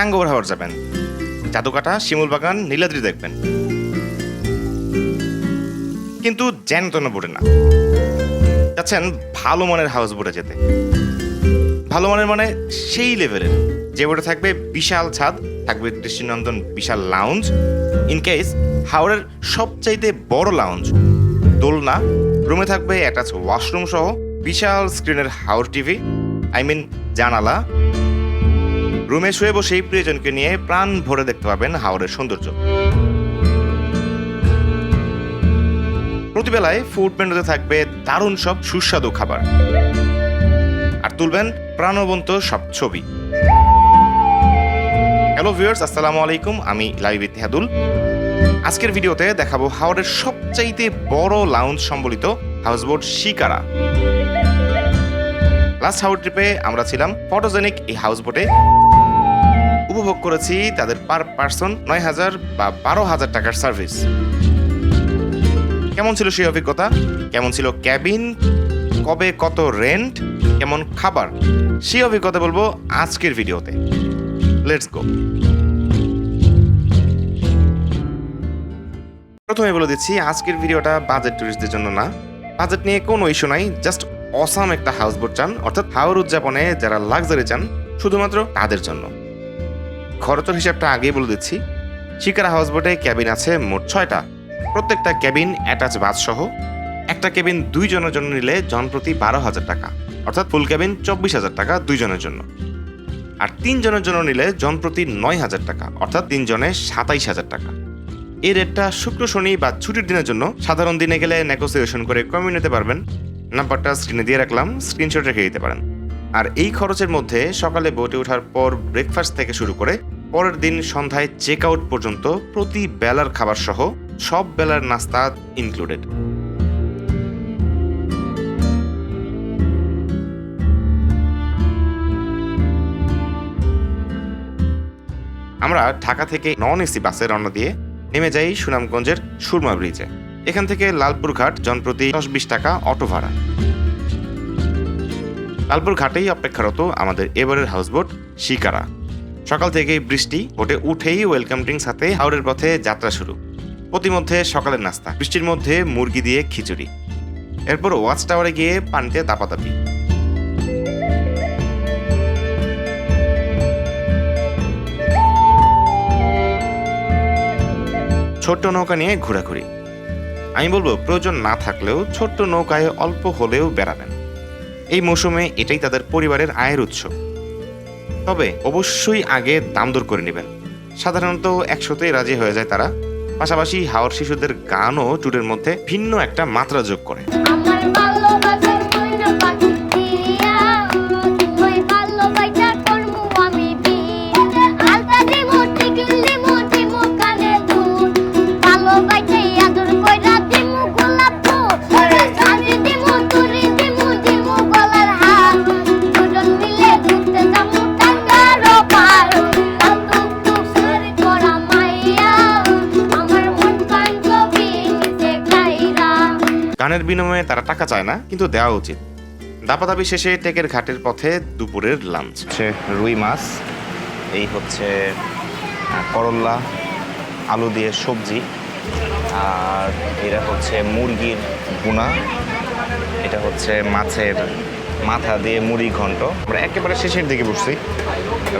টাঙ্গোভার হাওয়ার যাবেন। জাদুকাটা, শিমুল বাগান, নীলাদ্রি দেখবেন। কিন্তু জ্যানতন বোটে না। যাচ্ছেন ভালো মানের হাউস বোটে যেতে। ভালো মানের মানে সেই লেভেলের যে বোটে থাকবে বিশাল ছাদ, থাকবে দৃষ্টিনন্দন বিশাল লাউঞ্জ ইন কেস হাওড়ের সবচাইতে বড় লাউঞ্জ দোলনা রুমে থাকবে অ্যাটাচ ওয়াশরুম সহ বিশাল স্ক্রিনের হাওর টিভি আই মিন জানালা রুমে শুয়ে বসেই প্রিয়জনকে নিয়ে প্রাণ ভরে দেখতে পাবেন হাওড়ের সৌন্দর্য। প্রতিবেলায় ফুড মেনুতে থাকবে দারুণ সব সুস্বাদু খাবার। আর তুলবেন প্রাণবন্ত সব ছবি। হ্যালো ভিউয়ার্স, আসসালামু আলাইকুম, আমি লাইভ ইতিহাদুল। আজকের ভিডিওতে দেখাবো হাওড়ের সবচাইতে বড় লাউঞ্জ সম্বলিত হাউসবোট শিকারা। লাস্ট হাওড় ট্রিপে আমরা ছিলাম ফটোজেনিক এই হাউসবোটে উপভোগ করেছি তাদের পার পার্সন নয় হাজার বা বারো হাজার টাকার সার্ভিস। কেমন ছিল সেই অভিজ্ঞতা? কেমন ছিল ক্যাবিন? কবে কত রেন্ট? কেমন খাবার? সেই অভিজ্ঞতা বলব আজকের ভিডিওতে। লেটস গো প্রথমে বলে দিচ্ছি, আজকের ভিডিওটা বাজেট টুরিস্টদের জন্য না। বাজেট নিয়ে কোনো ইস্যু নাই জাস্ট অসাম একটা হাউসবোট চান। অর্থাৎ হাওর উদযাপনে যারা লাক্সারি চান, শুধুমাত্র তাদের জন্য। খরচের হিসাবটা আগেই বলে দিচ্ছি। শিকারা হাউসবোটে ক্যাবিন আছে মোট ছয়টা। প্রত্যেকটা ক্যাবিন, অ্যাটাচ বাস সহ একটা কেবিন দুইজনের জন্য নিলে জনপ্রতি বারো হাজার টাকা। অর্থাৎ ফুল ক্যাবিন চব্বিশ হাজার টাকা দুইজনের জন্য। আর তিনজনের জন্য নিলে জনপ্রতি নয় হাজার টাকা, অর্থাৎ তিনজনে সাতাইশ হাজার টাকা। এই রেটটা শুক্র, শনি বা ছুটির দিনের জন্য সাধারণ দিনে গেলে নেগোসিয়েশন করে কমিয়ে নিতে পারবেন। নাম্বারটা স্ক্রিনে দিয়ে রাখলাম স্ক্রিনশট রেখে দিতে পারেন। আর এই খরচের মধ্যে সকালে বোটে ওঠার পর ব্রেকফাস্ট থেকে শুরু করে পরের দিন সন্ধ্যায় চেক আউট পর্যন্ত প্রতি বেলার খাবার সহ সব বেলার নাস্তা ইনক্লুডেড আমরা ঢাকা থেকে নন এসি বাসে রওনা দিয়ে নেমে যাই সুনামগঞ্জের সুরমা ব্রিজে। এখান থেকে লালপুর ঘাট জনপ্রতি দশ বিশ টাকা অটো ভাড়া। লালপুর ঘাটেই অপেক্ষারত আমাদের এবারের হাউসবোট, শিকারা। সকাল থেকেই বৃষ্টি বোটে উঠেই ওয়েলকাম ড্রিঙ্কস হাতে হাওড়ের পথে যাত্রা শুরু। প্রতিমধ্যে সকালের নাস্তা, বৃষ্টির মধ্যে মুরগি দিয়ে খিচুড়ি। এরপর ওয়াচ টাওয়ারে গিয়ে পানিতে তাপাতাপি ছোট্ট নৌকা নিয়ে ঘোরাঘুরি। আমি বলব, প্রয়োজন না থাকলেও ছোট্ট নৌকায় অল্প হলেও বেড়াবেন। এই মৌসুমে এটাই তাদের পরিবারের আয়ের উৎস। তবে অবশ্যই আগে দাম দর করে নেবেন। সাধারণত একশোতে রাজি হয়ে যায় তারা। পাশাপাশি হাওয়ার শিশুদের গানও ট্যুরের মধ্যে ভিন্ন একটা মাত্রা যোগ করে। গানের বিনিময়ে তারা টাকা চায় না কিন্তু দেওয়া উচিত। দাপাদাপি শেষে টেকের ঘাটের পথে দুপুরের লাঞ্চ। হচ্ছে রুই মাছ এই হচ্ছে করল্লা আলু দিয়ে সবজি আর এটা হচ্ছে মুরগির বুনা এটা হচ্ছে মাছের মাথা দিয়ে মুড়ি ঘন্ট। আমরা একেবারে শেষের দিকে বসছি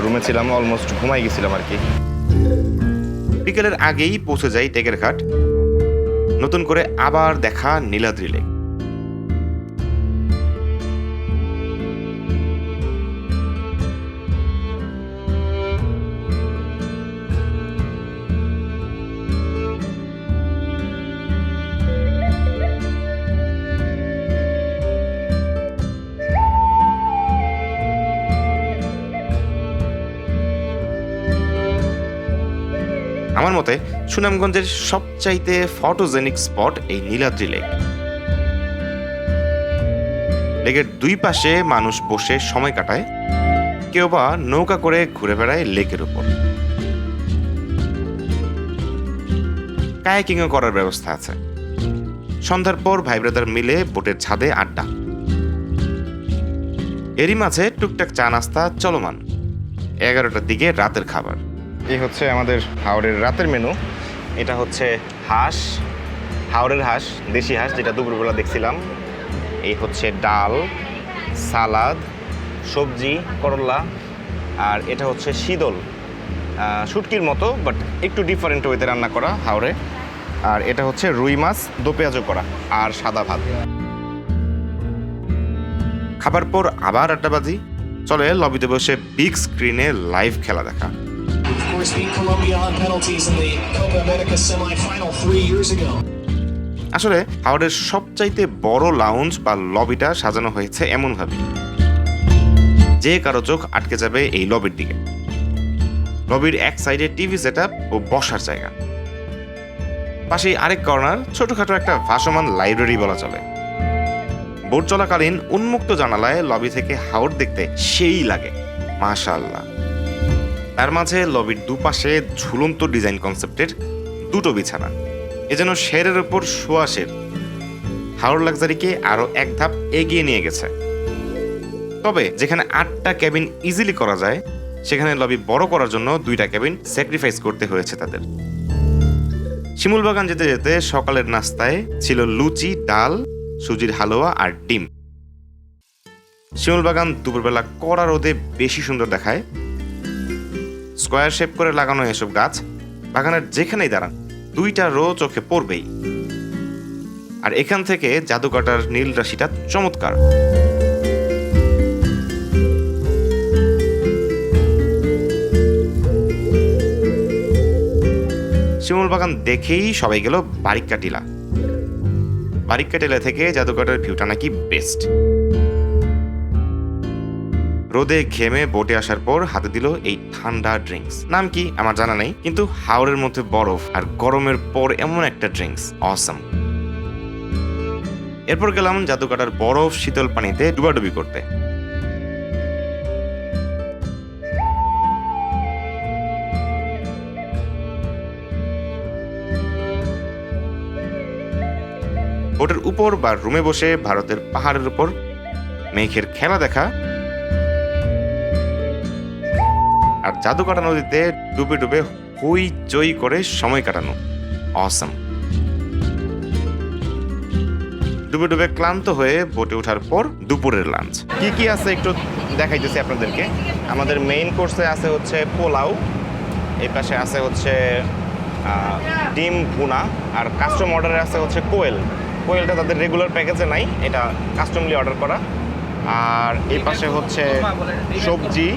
রুমে ছিলাম অলমোস্ট ঘুমাই গেছিলাম আর কি। বিকেলের আগেই পৌঁছে যাই টেকের ঘাট। নতুন করে আবার দেখা নীলাদ্রি লেক আমার মতে, সুনামগঞ্জের সবচাইতে ফটোজেনিক স্পট এই নীলাদ্রি লেক। লেকের দুই পাশে মানুষ বসে সময় কাটায়, কেউ বা নৌকা করে ঘুরে বেড়ায় লেকের উপর। কায়াকিংও করার ব্যবস্থা আছে। সন্ধ্যার পর ভাই ব্রাদার মিলে বোটের ছাদে আড্ডা। এরই মাঝে টুকটাক চা নাস্তা চলমান। এগারোটার দিকে রাতের খাবার। এই হচ্ছে আমাদের হাওড়ের রাতের মেনু এটা হচ্ছে হাঁস, হাওড়ের হাঁস, দেশি হাঁস, যেটা দুপুরবেলা দেখছিলাম। এই হচ্ছে ডাল, সালাদ, সবজি, করলা, আর এটা হচ্ছে শীতল। শুটকির মতো বাট একটু ডিফারেন্ট ওয়েতে রান্না করা হাওড়ে। আর এটা হচ্ছে রুই মাছ, দো পেঁয়াজও করা, আর সাদা ভাত। খাবার পর আবার আড্ডাবাজি চলে, লবিতে বসে বিগ স্ক্রিনে লাইভ খেলা দেখা। Course, beat Colombia on penalties in the Copa America semifinal three years ago. আসলে হাওড়ের সবচাইতে বড় লাউঞ্জ বা লবিটা সাজানো হয়েছে এমনভাবে। যে কারও চোখ আটকে যাবে এই লবির দিকে। লবির এক সাইডে টিভি সেট ও বসার জায়গা। পাশেই আরেক কর্নার ছোটখাটো একটা ভাসমান লাইব্রেরি বলা চলে। বোট চলাকালীন উন্মুক্ত জানালায় লবি থেকে হাওড় দেখতে সেই লাগে। মাশাআল্লাহ। তার মাঝে লবির দুপাশে ঝুলন্ত ডিজাইন কনসেপ্টের দুটো বিছানা। এ যেন শেরের ওপর সোয়াশের হাওড় লাক্সারিকে আরও এক ধাপ এগিয়ে নিয়ে গেছে। তবে যেখানে আটটা ক্যাবিন ইজিলি করা যায়, সেখানে লবি বড় করার জন্য দুইটা ক্যাবিন স্যাক্রিফাইস করতে হয়েছে তাদের। শিমুল বাগান যেতে যেতে সকালের নাস্তায় ছিল লুচি, ডাল, সুজির হালুয়া আর ডিম। শিমুল বাগান দুপুরবেলা কড়া রোদে বেশি সুন্দর দেখায় স্কোয়ার শেপ করে লাগানো এসব গাছ বাগানের যেখানেই দাঁড়ান, দুইটা রো চোখে পড়বেই। আর এখান থেকে জাদুকাটার নীল রাশিটা চমৎকার। শিমুল বাগান দেখেই সবাই গেল বারিক্কা টিলা। বারিক্কা টিলা থেকে জাদুকাটার ভিউটা নাকি বেস্ট রোদে ঘেমে বোটে আসার পর হাতে দিল এই ঠান্ডা ড্রিঙ্কস নাম কি? আমার জানা নেই। কিন্তু হাওড়ের মধ্যে বরফ আর গরমের পর এমন একটা ড্রিঙ্কস অসম এরপর গেলাম জাদুকাটার বরফ শীতল পানিতে ডুবাডুবি করতে। বোটের উপর বা রুমে বসে ভারতের পাহাড়ের উপর মেঘের খেলা দেখা আর জাদুকাটা নদীতে ডুবে ডুবে হই চই করে সময় কাটানো। অসম ডুবে ডুবে ক্লান্ত হয়ে বোটে ওঠার পর দুপুরের লাঞ্চ কি কি আছে একটু দেখাইতেছি আপনাদেরকে? আমাদের মেইন কোর্সে আছে হচ্ছে পোলাও, এই পাশে আছে হচ্ছে ডিম ভুনা, আর কাস্টম অর্ডারে আছে হচ্ছে কোয়েল। কোয়েলটা তাদের রেগুলার প্যাকেজে নাই, এটা কাস্টমলি অর্ডার করা। আর এই পাশে হচ্ছে সবজি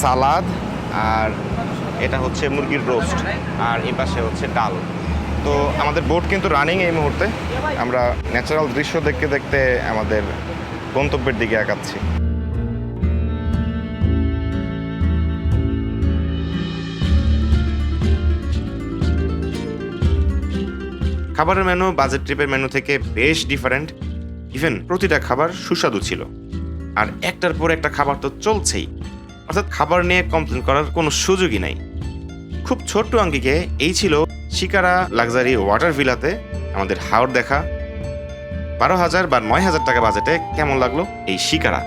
সালাদ আর এটা হচ্ছে মুরগির রোস্ট আর এই পাশে হচ্ছে ডাল। তো আমাদের বোট কিন্তু রানিং এই মুহূর্তে। আমরা ন্যাচারাল দৃশ্য দেখতে দেখতে আমাদের গন্তব্যের দিকে আগাচ্ছি। খাবারের মেনু বাজেট ট্রিপের মেনু থেকে বেশ ডিফারেন্ট ইভেন প্রতিটা খাবার সুস্বাদু ছিল। আর একটার পর একটা খাবার তো চলছেই। অর্থাৎ খাবার নিয়ে কমপ্লেন করার কোনো সুযোগই নাই। খুব ছোট্ট আঙ্গিকে এই ছিল শিকারা লাক্সারি ওয়াটার ভিলাতে আমাদের হাওড় দেখা। বারো হাজার বা নয় হাজার টাকা বাজেটে কেমন লাগল এই শিকারা?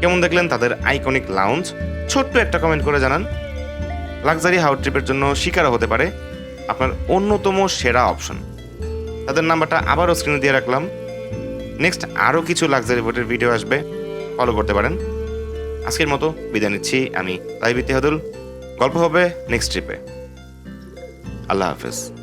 কেমন দেখলেন তাদের আইকনিক লাউঞ্জ ছোট্ট একটা কমেন্ট করে জানান। লাক্সারি হাওড় ট্রিপের জন্য শিকারা হতে পারে আপনার অন্যতম সেরা অপশন তাদের নাম্বারটা আবারও স্ক্রিনে দিয়ে রাখলাম। নেক্সট আরও কিছু লাক্সারি বোটের ভিডিও আসবে। ফলো করতে পারেন। আজকের মতো বিদায় নিচ্ছি আমি তাই ইতিহাদুল। গল্প হবে নেক্সট ট্রিপে আল্লাহ হাফেজ।